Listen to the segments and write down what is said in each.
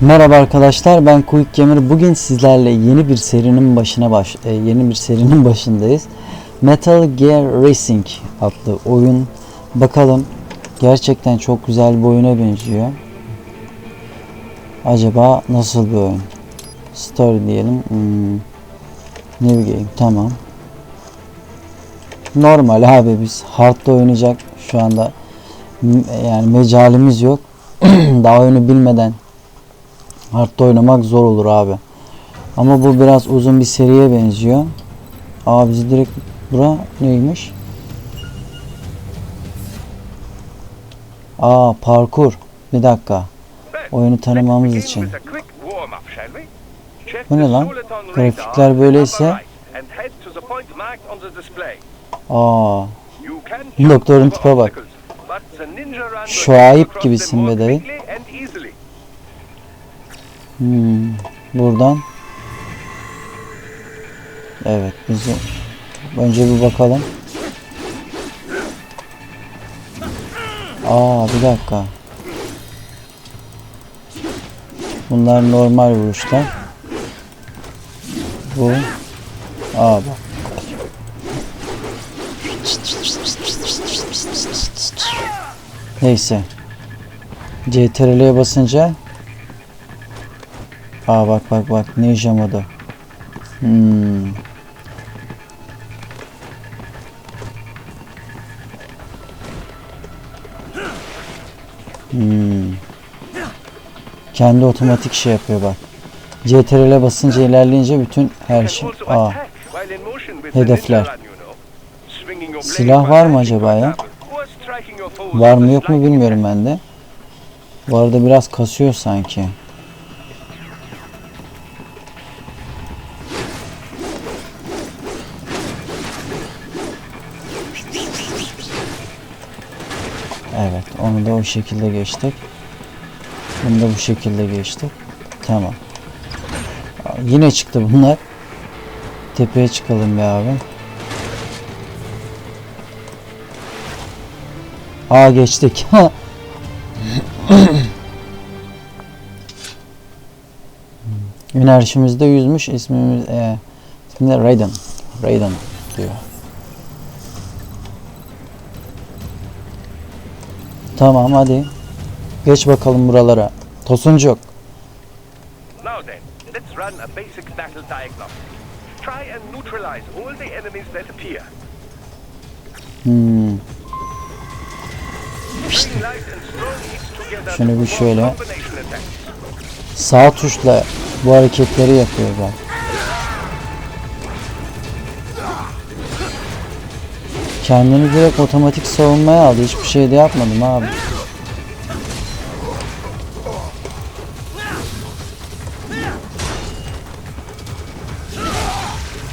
Merhaba arkadaşlar ben Quick Gamer. Bugün sizlerle yeni bir serinin başına baş e, yeni bir serinin başındayız. Metal Gear Racing adlı oyun. Bakalım gerçekten çok güzel bir oyuna benziyor. Acaba nasıl bir oyun? Story diyelim. Hmm. New game tamam. Normal abi biz hardda oynayacak şu anda yani mecalimiz yok. Daha oyunu bilmeden Hard'da oynamak zor olur abi. Ama bu biraz uzun bir seriye benziyor. Aa bizi direkt bura neymiş? Aa parkur. Bir dakika. Oyunu tanımamız için. Bu ne lan? Grafikler böyleyse- Aa Doktorun tipe bak. Şuayb gibisin be dayı. Hmm, buradan. Evet bizi önce bir bakalım. Aa bir dakika. Bunlar normal vuruşlar. Bu. Aa bak. Neyse. CTRL'ye basınca Aa bak bak bak ninja modu. Hmm. Hmm. Kendi otomatik şey yapıyor bak. CTRL'e basınca ilerleyince bütün her şey. Aa. Hedefler. Silah var mı acaba ya? Var mı yok mu bilmiyorum ben de. Bu arada biraz kasıyor sanki. Onu da o şekilde geçtik. Bunu da bu şekilde geçtik. Tamam. Yine çıktı bunlar. Tepeye çıkalım be abi. Aa geçtik. Enerjimiz de yüzmüş. İsmimiz e, Raiden. Raiden diyor. Tamam hadi. Geç bakalım buralara. Tosuncuk. Now then, let's run a basic battle diagnostic. Try and neutralize all the enemies that appear. Hmm. Together Şunu bir şöyle-. Sağ tuşla bu hareketleri yapıyor bak. Kendini direkt otomatik savunmaya aldı. Hiçbir şey de yapmadım abi.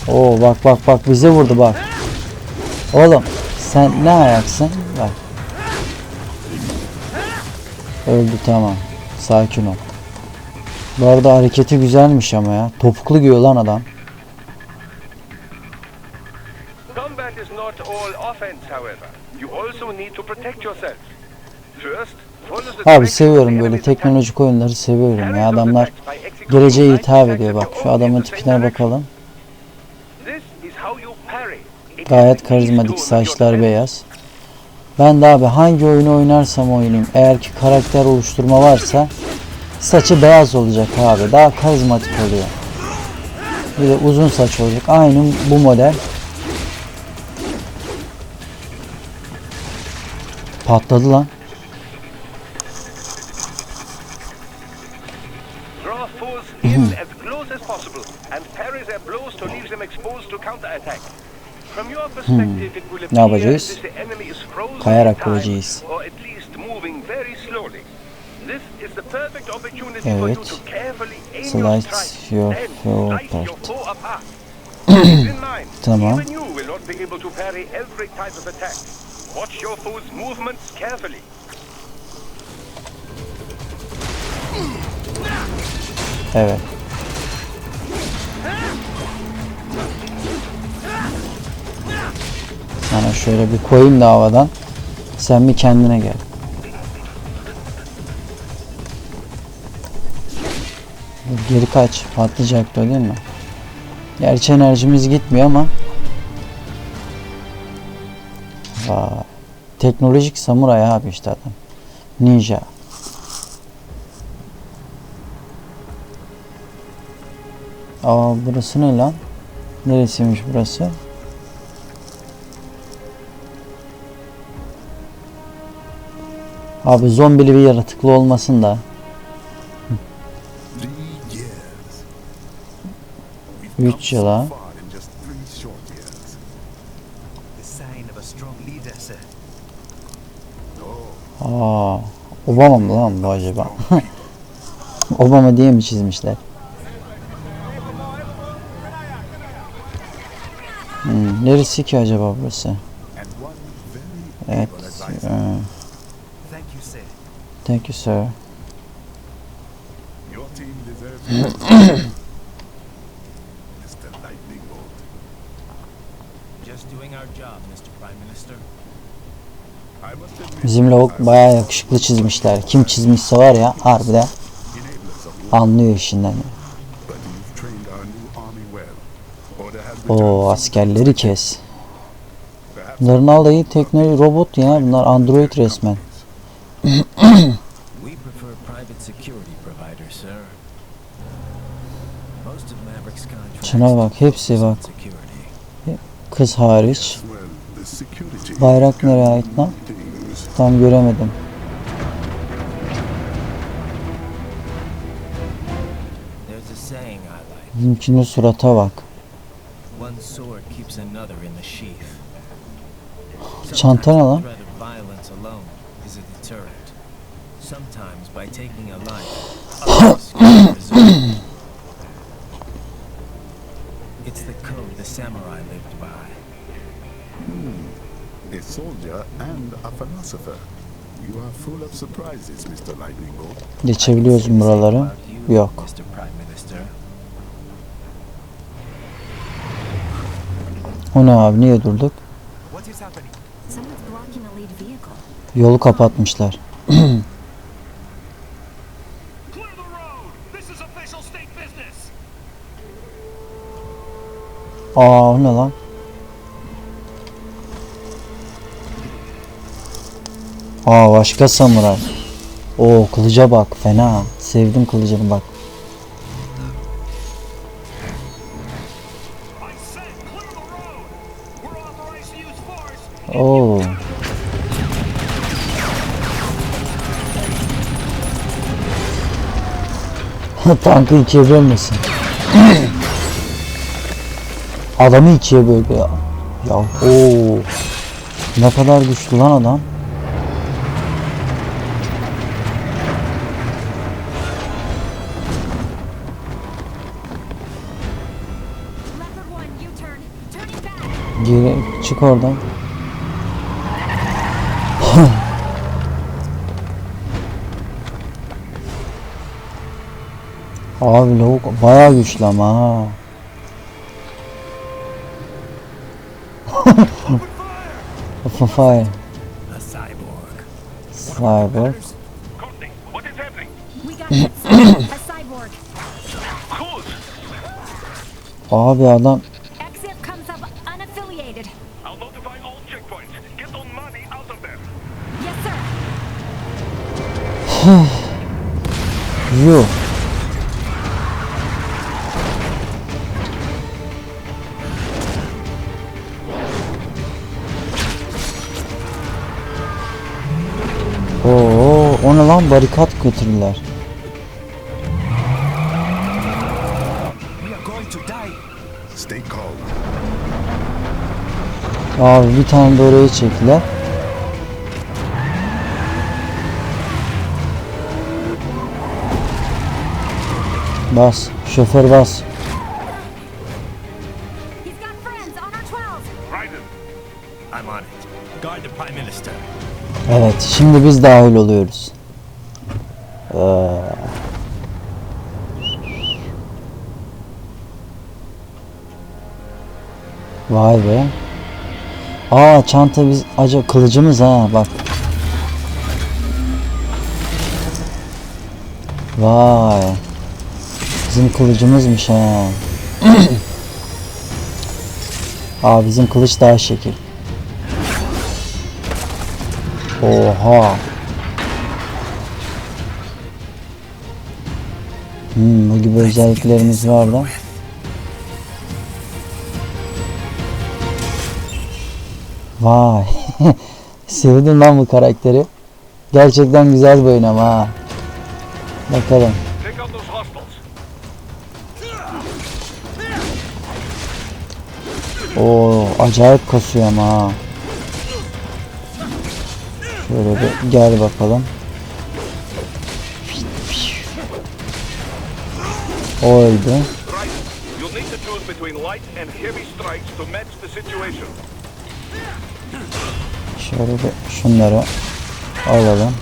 Oo bak bak bak bize vurdu bak. Oğlum sen ne ayaksın? Bak. Öldü tamam. Sakin ol. Bu arada hareketi güzelmiş ama ya. Topuklu giyiyor lan adam. Not all offense, however. You also need to protect yourself. First, Abi seviyorum böyle teknolojik oyunları seviyorum ya. Adamlar geleceğe hitap ediyor bak. Şu adamın tipine bakalım. Gayet karizmatik saçlar beyaz. Ben de abi hangi oyunu oynarsam oynayayım eğer ki karakter oluşturma varsa saçı beyaz olacak abi. Daha karizmatik oluyor. Bir de uzun saç olacak. Aynı bu model. Perspective, it will Ne yapacağız? Kayarak vuracağız. or at least moving very slowly. This is the perfect opportunity for you Evet. to carefully aim your your mind, Tamam. Watch your foe's movements carefully. Evet. Sana şöyle bir koyayım da havadan. Sen bir kendine gel. Geri kaç. Patlayacaktı değil mi? Gerçi enerjimiz gitmiyor ama. Vay. Teknolojik samuray abi işte adam. Ninja. Aa burası ne lan? Neresiymiş burası? Abi zombili bir yaratıklı olmasın da. Üç yıl ha. Far in just three short years. The sign of a strong leader, sir. Oh, Aa, Obama mı lan bu acaba? Obama diye mi çizmişler? Hmm, neresi ki acaba burası? Evet. e, Thank you, sir. thank you sir. Your team deserves it. Mr. Lightning Bolt. Just doing our job, Mr. Prime Minister. I must admit, Bizim lavuk bayağı yakışıklı çizmişler. Kim çizmişse var ya harbiden anlıyor işinden. O askerleri kes. Bunların alayı teknoloji robot ya. Bunlar android resmen. Şuna bak, hepsi bak. Kız hariç. Bayrak nereye ait lan? Tam göremedim. Bizimkinin surata bak. Çanta ne lan? It's the code the samurai lived by. A soldier and a philosopher. You are full of surprises, Mr. Lightning Bolt. Geçebiliyoruz buraları? Yok. O ne abi niye durduk? Yolu kapatmışlar. Aa o ne lan? Aa başka samuray. Oo kılıca bak fena. Sevdim kılıcını bak. Oo. Tankı ikiye bölmesin. Adamı ikiye böldü ya. Ya oo. Ne kadar güçlü lan adam. Geri çık oradan. Abi lavuk bayağı güçlü ama ha. A cyborg. Cyber. Courtney, I'll notify all checkpoints. Get on money out of there! Yes, sir. Yuh. Oo, o ne lan barikat götürdüler. Abi bir tane de oraya çektiler. Bas, şoför bas. He's got friends on our 12. Raiden! I'm on it. Guard the Prime Minister. Evet, şimdi biz dahil oluyoruz. Ee, Vay be. Aa çanta biz acaba kılıcımız ha bak. Vay. Bizim kılıcımızmış ha. Aa bizim kılıç daha şekil. Oha. Hmm, bu gibi özelliklerimiz var da. Vay. Sevdim lan bu karakteri. Gerçekten güzel bir oyun ama. Bakalım. Oo acayip kasıyor ama. Şöyle bir gel bakalım. Oydu. Right. You'll need to choose between light and heavy strikes to match the situation. Şöyle bir şunları alalım.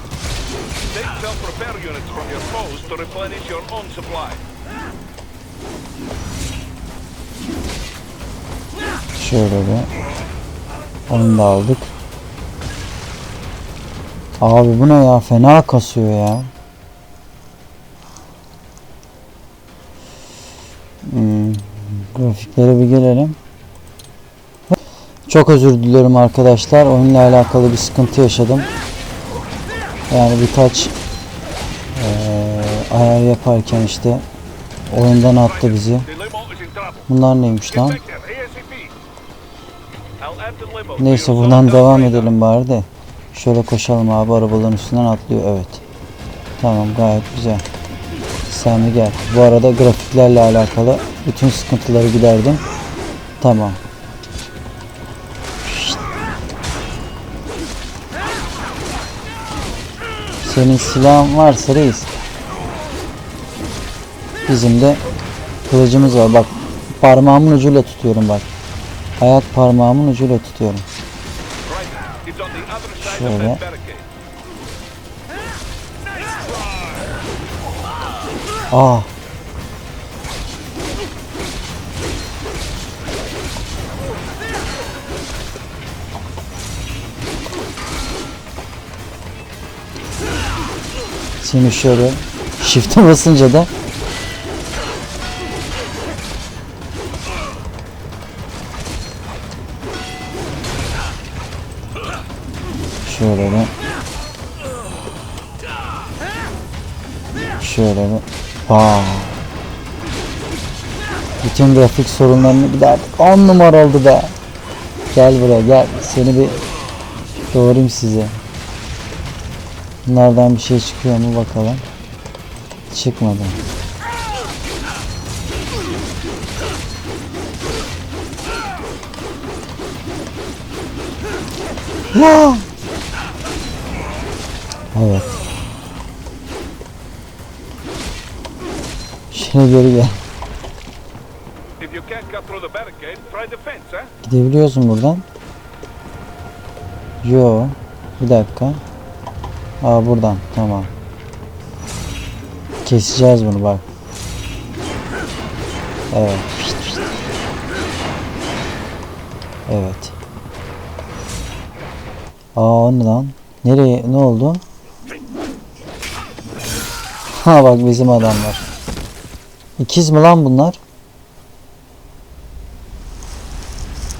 Şöyle bir. Onu da aldık. Abi bu ne ya? Fena kasıyor ya. Hmm, grafiklere bir gelelim. Çok özür diliyorum arkadaşlar. Oyunla alakalı bir sıkıntı yaşadım. Yani birkaç eee ayar yaparken işte oyundan attı bizi. Bunlar neymiş lan? Neyse buradan devam edelim bari de. Şöyle koşalım abi arabaların üstünden atlıyor evet. Tamam gayet güzel. Bir gel. Bu arada grafiklerle alakalı bütün sıkıntıları giderdim. Tamam. Senin silahın varsa reis. Bizim de kılıcımız var. Bak parmağımın ucuyla tutuyorum bak. Ayak parmağımın ucuyla tutuyorum. Şöyle. that Aa. Seni şöyle shift'e basınca da şöyle bir Şöyle bir. Vay. Bütün grafik sorunlarını giderdik. 10 numara oldu be. Gel buraya gel. Seni bir doğrayayım size. Bunlardan bir şey çıkıyor mu bakalım. Çıkmadı. Evet. Şöyle geri gel. Mu buradan? Yo. Bir dakika. Aa buradan. Tamam. Keseceğiz bunu bak. Evet. Evet. Aa o ne lan? Nereye? Ne oldu? Ha bak bizim adamlar. İkiz mi lan bunlar?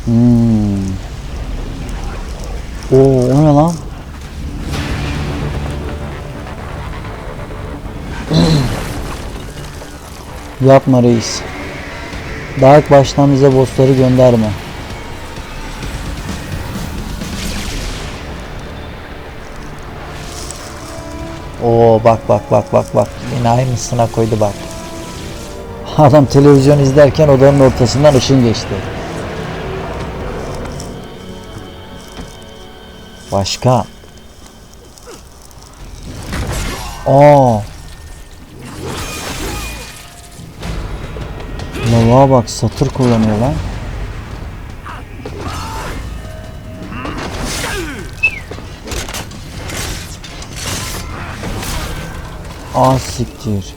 Hmm. Yapma reis. Daha ilk baştan bize bossları gönderme. Oo bak bak bak bak bak. Yine aynısına koydu bak. Adam televizyon izlerken odanın ortasından ışın geçti. Başka. Aa. Lavuğa bak satır kullanıyor lan. Ah siktir.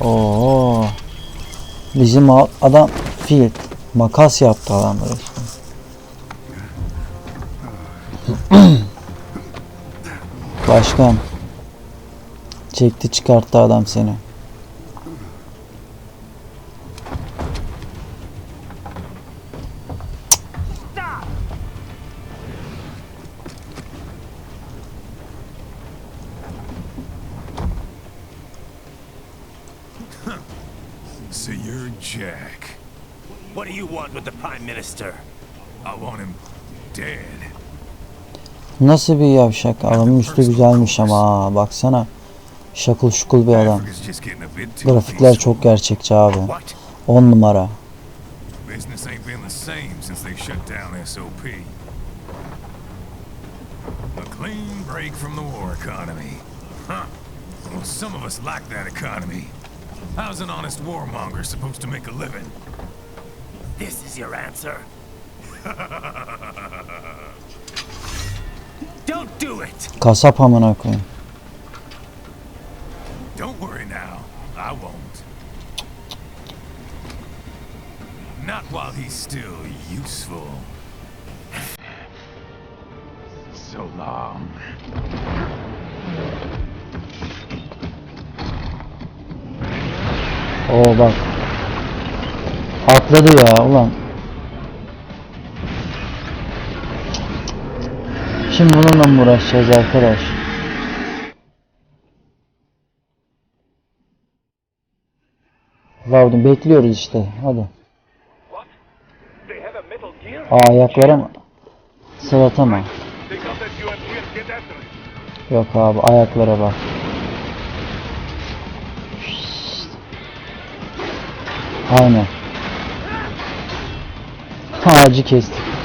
Oo. Bizim adam field makas yaptı adam. Başkan. Çekti çıkarttı adam seni. So you're Jack. What do you want with the Prime Minister? Nasıl bir yavşak? Adamın üstü güzelmiş ama ha, baksana. Şakul şukul bir adam. Grafikler çok gerçekçi abi. What? 10 numara. Business ain't been the same since they shut down SOP. A clean break from the war economy. Huh. Well, some of us like that economy. How's an honest warmonger supposed to make a living? This is your answer? Don't do it! Kasap amına koyayım. Don't worry now. I won't. Not while he's still useful. So long. Oo bak. Atladı ya ulan. Şimdi bununla mı uğraşacağız arkadaş? Vardım bekliyoruz işte. Hadi. Aa ayaklara mı? Yok abi ayaklara bak. Aynen. Ağacı kestik.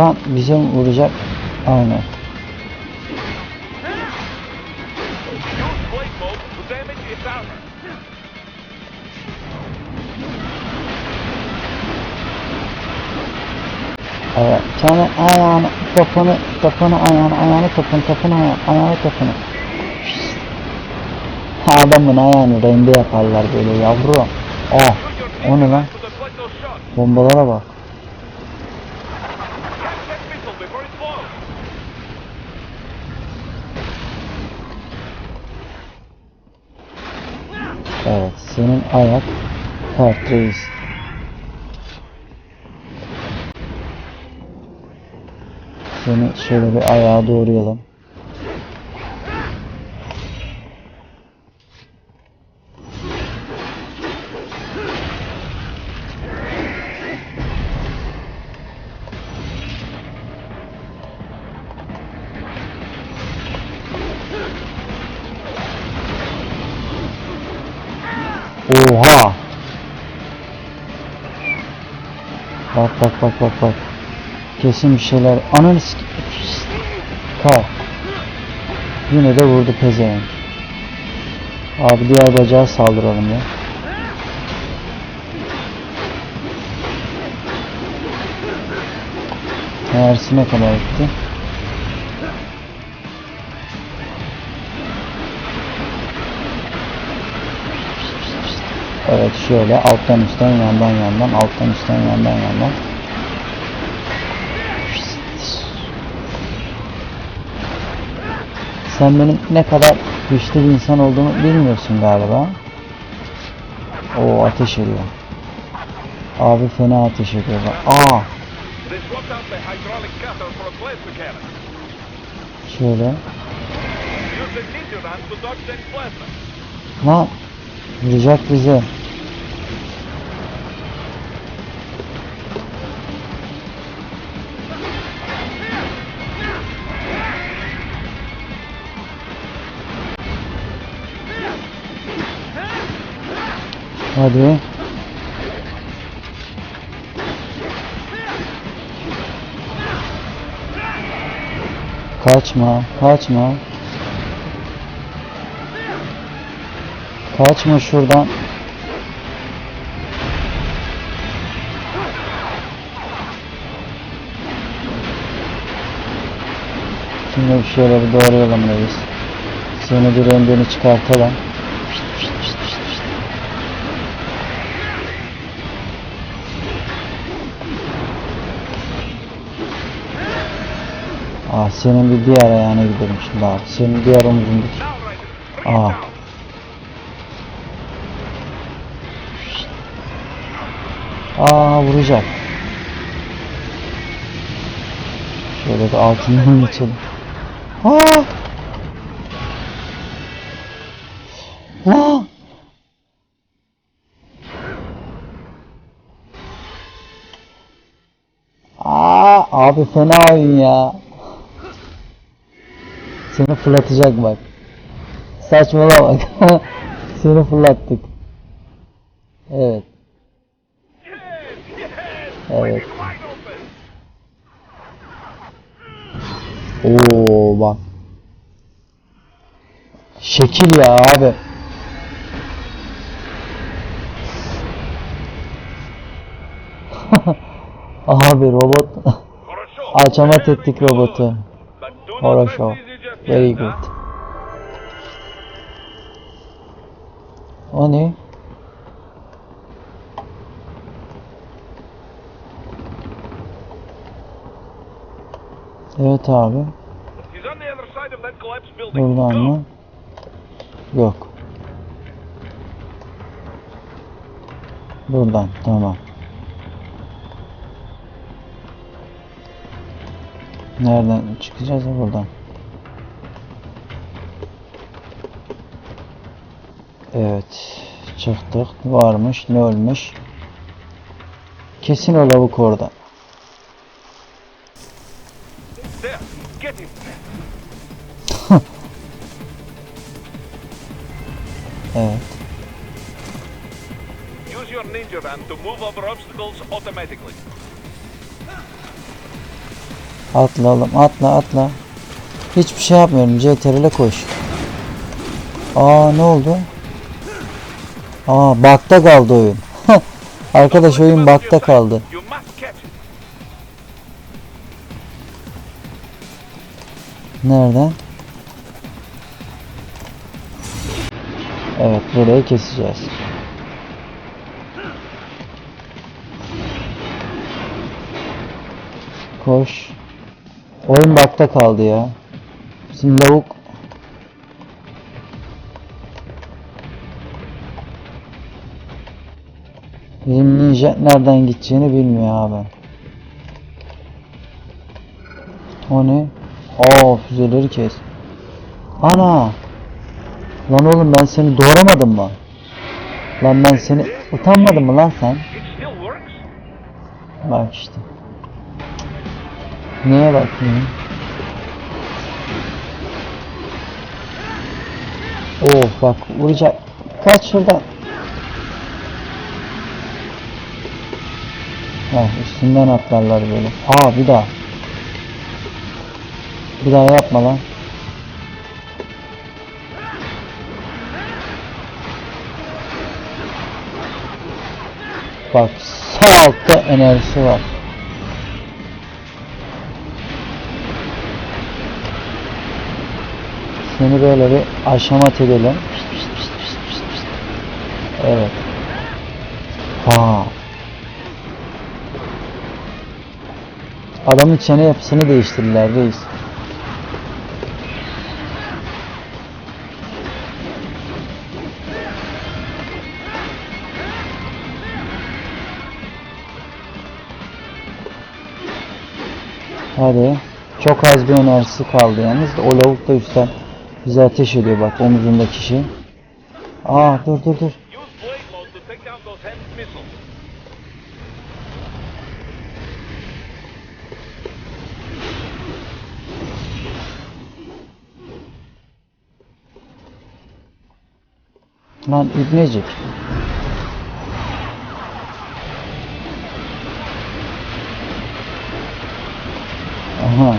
Lan bize vuracak? Aynen. Evet. Sonra ayağını, topunu, topunu, ayağını, ayağını, topunu, topunu, ayağını, ayağını, topunu. Adamın ayağını rende yaparlar böyle yavru. Use your o ne lan? Bombalara bak. Evet, senin ayak kart. Seni şöyle bir ayağa doğrayalım. Bak bak bak bak. Kesin bir şeyler. Ananı sik... Kal. Yine de vurdu pezevenk. Abi diğer bacağa saldıralım ya. Meğersine kadar gitti. Evet şöyle alttan üstten yandan yandan alttan üstten yandan yandan. Sen benim ne kadar güçlü bir insan olduğumu bilmiyorsun galiba. O ateş ediyor. Abi fena ateş ediyor. Aa They swapped out the Hadi. Kaçma, kaçma. Kaçma şuradan. Şimdi bir doğrayalım reis. Seni bir rendeni çıkartalım. Ah senin bir diğer ayağına gidelim şimdi. Senin diğer Riders, bring Ah. Aa vuracak. Şöyle de altından geçelim. Aa! Aa! Aa, abi fena oyun ya. Seni fırlatacak bak. Saçmalama bak. Seni fırlattık. Evet. Evet. Oo bak. Şekil ya abi. abi robot açamat ettik robotu. But Very good. O ne? Evet abi. He's on the other side of that collapsed building. Buradan mı? Yok. Buradan tamam. Nereden çıkacağız buradan? Evet. Çıktık. Varmış. Ne ölmüş? Kesin o lavuk orada. Evet. Use your ninja van to move over obstacles automatically. Atla oğlum atla atla. Hiçbir şey yapmıyorum. CTRL'e koş. Aa ne oldu? Aa bakta kaldı oyun. Arkadaş oyun bakta kaldı. Nereden? Evet burayı keseceğiz. Koş. Oyun bakta kaldı ya. Bizim lavuk Bizim ninja nereden gideceğini bilmiyor abi. O ne? Aa füzeleri kes. Ana! Lan oğlum ben seni doğramadım mı? Lan ben seni utanmadın mı lan sen? Bak işte. Neye bakayım? Oh bak vuracak. Kaç şuradan. Ha üstünden atlarlar böyle. Aa bir daha. Bir daha yapma lan. Bak sağ altta enerjisi var. Seni böyle bir aşamat edelim. Evet. Ha. Adamın çene yapısını değiştirdiler reis. Hadi. Çok az bir enerjisi kaldı yalnız. O lavuk da üstten bize ateş ediyor bak omuzundaki şey. Aa dur dur dur. Lan ibnecik. Aha.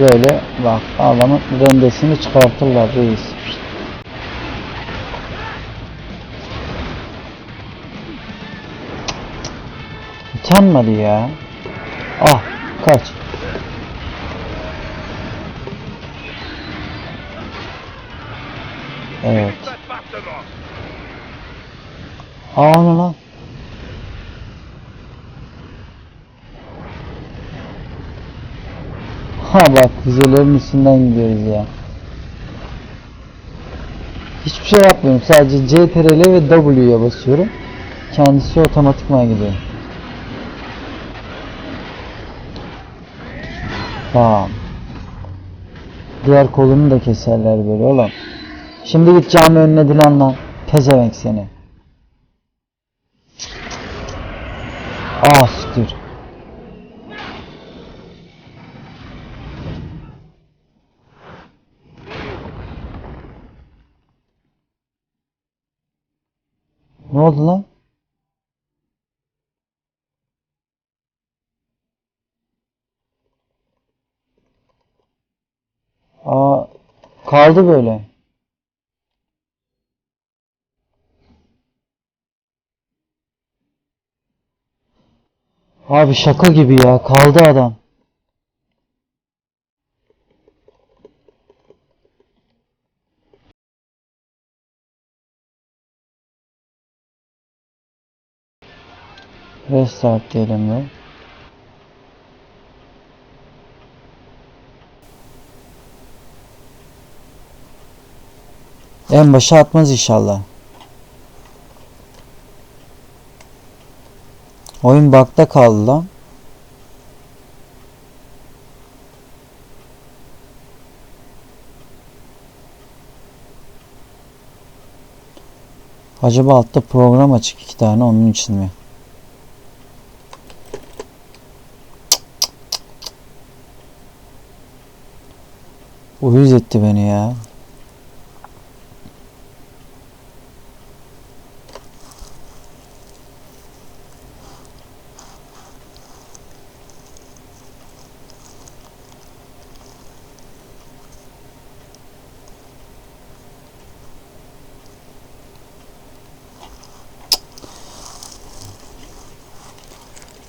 Böyle bak adamın rendesini çıkartırlar reis. Utanmadı ya. Ah kaç. Evet. Aa ne lan? Ha bak füzelerin üstünden gidiyoruz ya. Hiçbir şey yapmıyorum. Sadece CTRL ve W'ye basıyorum. Kendisi otomatikman gidiyor. Tamam. Diğer kolunu da keserler böyle oğlum. Şimdi git cami önüne dilenme. Pezevenk seni. Ah siktir. Ne oldu lan? Aa, kaldı böyle. Abi şaka gibi ya. Kaldı adam. Restart diyelim de. En başa atmaz inşallah. Oyun bakta kaldı lan. Acaba altta program açık iki tane onun için mi? Uyuz etti beni ya.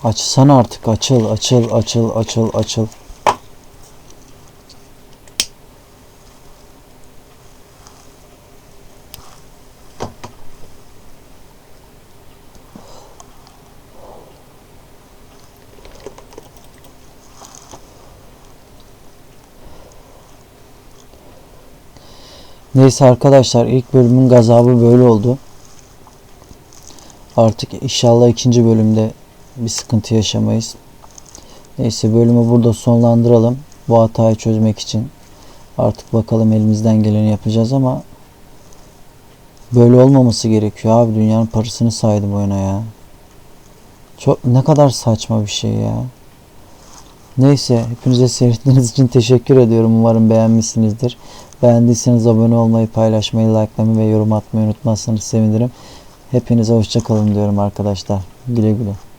Açsana artık açıl açıl açıl açıl açıl. Neyse arkadaşlar ilk bölümün gazabı böyle oldu. Artık inşallah ikinci bölümde bir sıkıntı yaşamayız. Neyse bölümü burada sonlandıralım. Bu hatayı çözmek için. Artık bakalım elimizden geleni yapacağız ama böyle olmaması gerekiyor abi. Dünyanın parasını saydım oyuna ya. Çok ne kadar saçma bir şey ya. Neyse hepinize seyrettiğiniz için teşekkür ediyorum. Umarım beğenmişsinizdir. Beğendiyseniz abone olmayı, paylaşmayı, likelamayı ve yorum atmayı unutmazsanız sevinirim. Hepinize hoşçakalın diyorum arkadaşlar. Güle güle.